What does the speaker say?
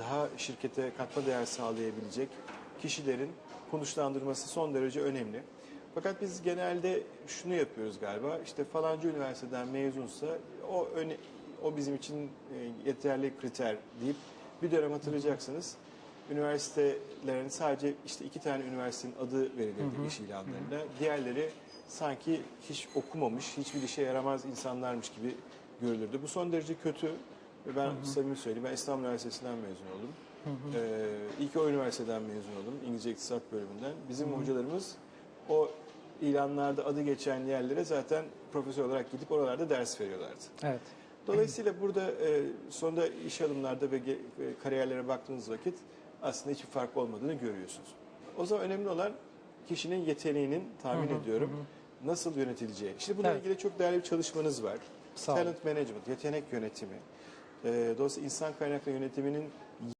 daha şirkete katma değer sağlayabilecek kişilerin konuşlandırması son derece önemli. Fakat biz genelde şunu yapıyoruz galiba. İşte falanca üniversiteden mezunsa o öne, o bizim için e, yeterli kriter deyip bir dönem hatırlayacaksınız. Üniversitelerin sadece işte iki tane üniversitenin adı verilirdi iş ilanlarında. Diğerleri sanki hiç okumamış, hiçbir işe yaramaz insanlarmış gibi görülürdü. Bu son derece kötü. Ve ben samimi söyleyeyim, ben İstanbul Üniversitesi'nden mezun oldum. Ee, ilk o üniversiteden mezun oldum, İngilizce İktisat bölümünden. Bizim hocalarımız o ilanlarda adı geçen yerlere zaten profesör olarak gidip oralarda ders veriyorlardı. Evet. Dolayısıyla burada e, sonunda iş alımlarda ve e, kariyerlere baktığınız vakit aslında hiçbir fark olmadığını görüyorsunuz. O zaman önemli olan kişinin yeteneğinin tahmin ediyorum nasıl yönetileceği. İşte bununla Evet. ilgili çok değerli bir çalışmanız var. Sağ. Talent Management, yetenek yönetimi. Ee, dolayısıyla insan kaynakları yönetiminin